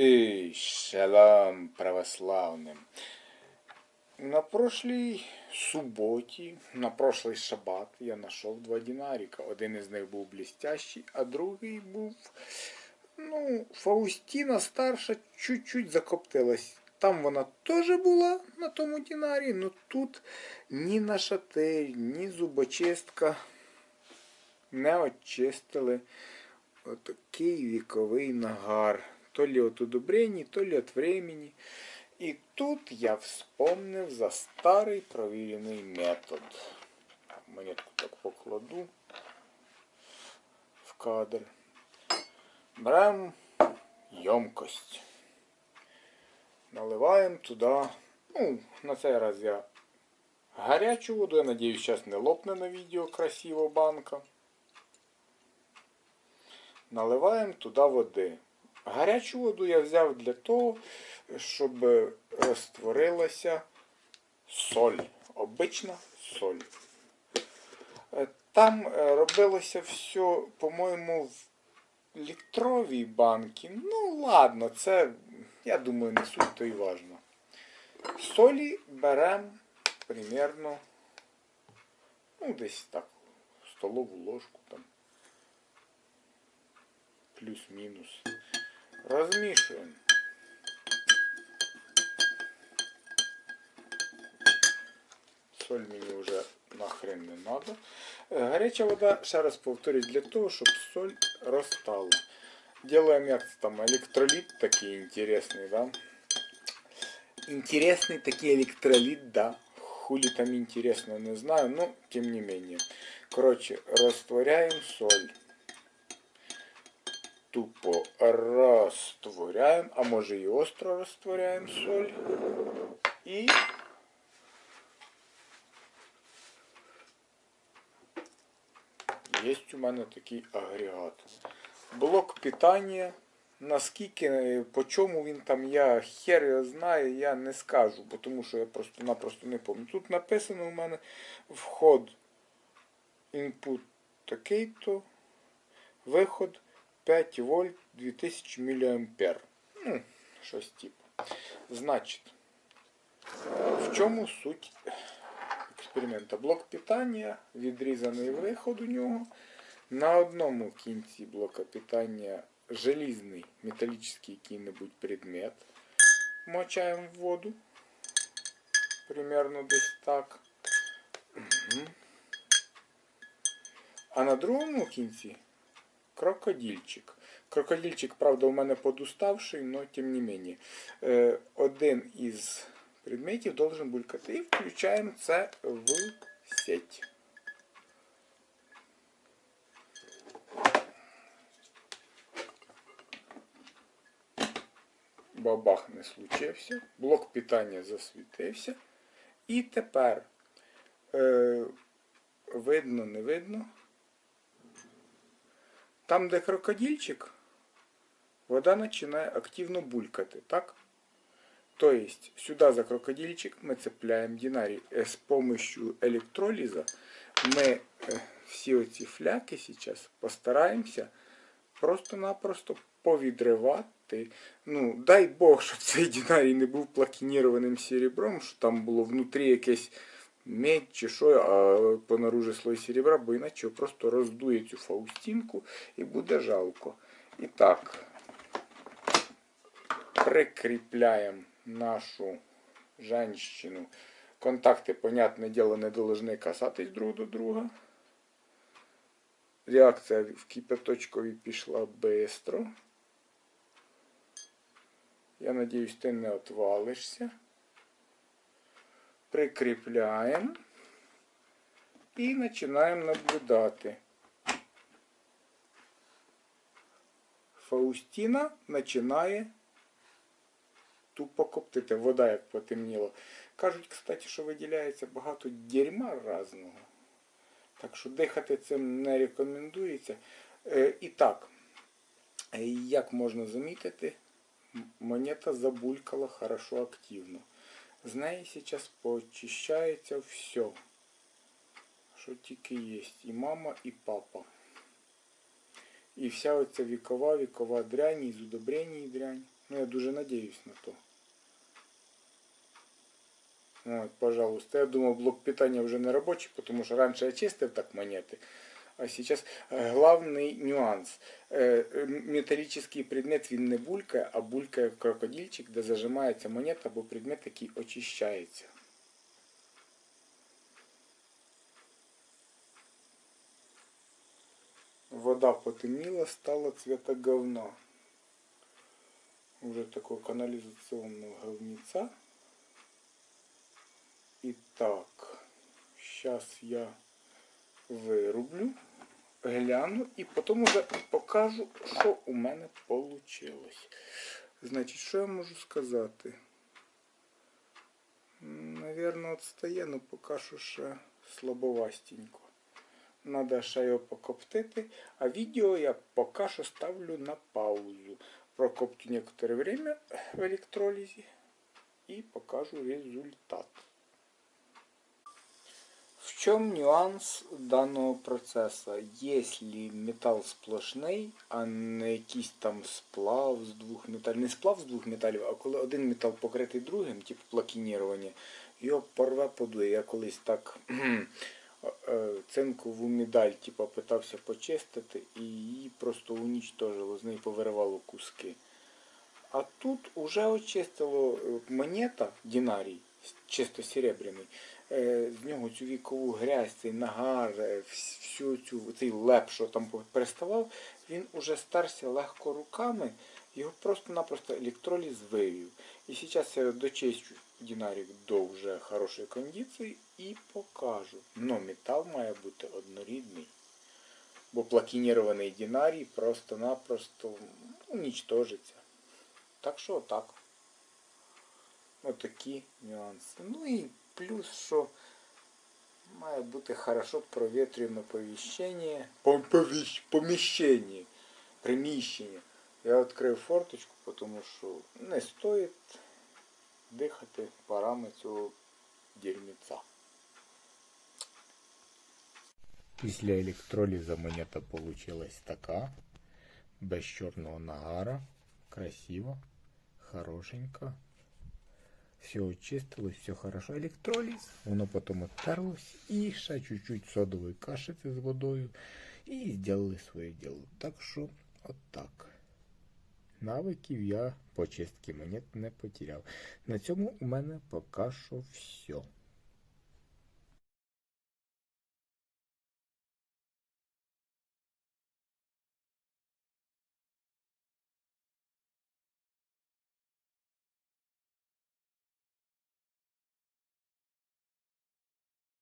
И шалом православним. На прошлій суботі, на прошлий шабат я знайшов два динаріка. Один із них був блістящий, а другий був. Ну, Фаустіна старша чуть-чуть закоптилась. Там вона теж була на тому динарі, але тут ні нашатир, ні зубочистка не очистили отакий віковий нагар. То ли от удобрений, то ли от времени. І тут я вспомнив за старий провірений метод. Монетку так покладу в кадр. Беремо ємкость. Наливаємо туди. Ну, на цей раз я гарячу воду. Я надіюсь, зараз не лопне на відео красиво банка. Наливаємо туди води. Гарячу воду я взяв для того, щоб розтворилася соль. Обична соль. Е, Там е, робилося все, по-моєму, в літровій банці. Ну, ладно, це, я думаю, не суть то і важно. Солі беремо примерно, ну, десь так, столову ложку там. Плюс-мінус. Розмішуємо. Соль мені вже нахрен не треба. Гаряча вода, ще раз повторюсь, для того, щоб соль розтала. Делаем як це там електроліт такий інтересний, да? Интересный такий электролит, да. Хули там интересно, не знаю, но тем не менее. Короче, растворяем соль. Тупо растворяем, а може і остро растворяем соль. І є у мене такий агрегат. Блок питання. Наскільки, по чому він там, я хер його знаю, я не скажу, бо тому що я просто-напросто не пам'ятаю. Тут написано у мене вход input такий-то, виход 5 вольт 2000 мА. Ну, щось типу. Значить, в чому суть експеримента? Блок питання, відрізаний виход у нього. На одному кінці блока питання желізний металічний який-небудь предмет. Мочаємо в воду. Примерно десь так. А на другому кінці крокодильчик. Крокодильчик, правда, у мене подуставший, но тим не менее. Е, один із предметів должен булькати. І включаємо це в сеть. Бабах не случився. Блок питання засвітився. І тепер е, видно, не видно. Там, де крокодильчик, вода починає активно булькати, так? То есть, сюда за крокодильчик мы цепляем динарий. Э, С помощью электролиза мы э, всі оці фляки сейчас постараємося просто-напросто повідривати. Ну, дай Бог, щоб цей динарій не був плакінірованим серебром, що там було внутрі якесь Медь чи що, а понаружи слой серебра, бо іначе просто роздує цю фаустінку і буде жалко. І так, прикріпляємо нашу женщину. Контакти, понятне діло, не должны касатись друг до друга. Реакція в кипяточкові пішла бистро. Я надіюсь, ти не отвалишся. Прикріпляємо і починаємо наблюдати. Фаустіна починає тупо коптити. Вода як потемніла. Кажуть, кстати, що виділяється багато дерьма разного. Так що дихати цим не рекомендується. Е, і так, е, як можна замітити, монета забулькала хорошо активно. З неї зараз почищається все. Що тільки є. І мама, і папа. І вся оця вікова, вікова дрянь, із удобрень дрянь Ну, я дуже надіюсь на то. От, пожалуйста. Я думав, блок питання вже не робочий, тому що раніше я чистив так монети. А сейчас е, главний нюанс. Е, е, Металічний предмет він не булькає, а булькає крокодильчик, де зажимається монета або предмет, який очищається. Вода потемніла, стала цвета говна. Уже такого канализационного говнеца. Итак, сейчас я вирублю, Гляну і потім уже покажу, що у мене вийшло. Значить, що я можу сказати? Навірно, отстає, але поки що ще слабовастенько. Надо ще його покоптити, а відео я поки що ставлю на паузу. Прокоптю некоторое время в электролизе и покажу результат. Чем нюанс данного процесса? Если металл сплошний, а не якийсь там сплав з двох металів, не сплав з двох металів, а коли один метал покритий другим, типу плакінірування, його порве подує. Я колись так е, цинкову медаль типу, питався почистити і її просто унічтожило, з неї повиривало куски. А тут уже очистило е, монета динарій, чисто серебряний. Е, З нього цю вікову грязь, цей нагар, е, всю цю цей леп, що там переставав, він уже старся легко руками, його просто-напросто електроліз вивів. І зараз я дочищу динарік до вже хорошої кондиції і покажу. Но метал має бути однорідний. Бо плакінірований динарій просто-напросто унічтожиться. Так що отак. Отакі нюанси. Ну і плюс, що має бути хорошо провітрюємо поміщення. Поміщення. Приміщення. Я відкрив форточку, тому що не стоїть дихати парами цього дерьміця. Після електроліза монета получилась така. Без чорного нагара. Красиво. Хорошенько. Все очистилось, все хорошо. Електроліз. Воно потім оттерлось. І ще чуть-чуть содової кашиці з водою. І зробили своє діло. Так що, отак. Навиків я по чистці монет не потеряв. На цьому у мене поки що все.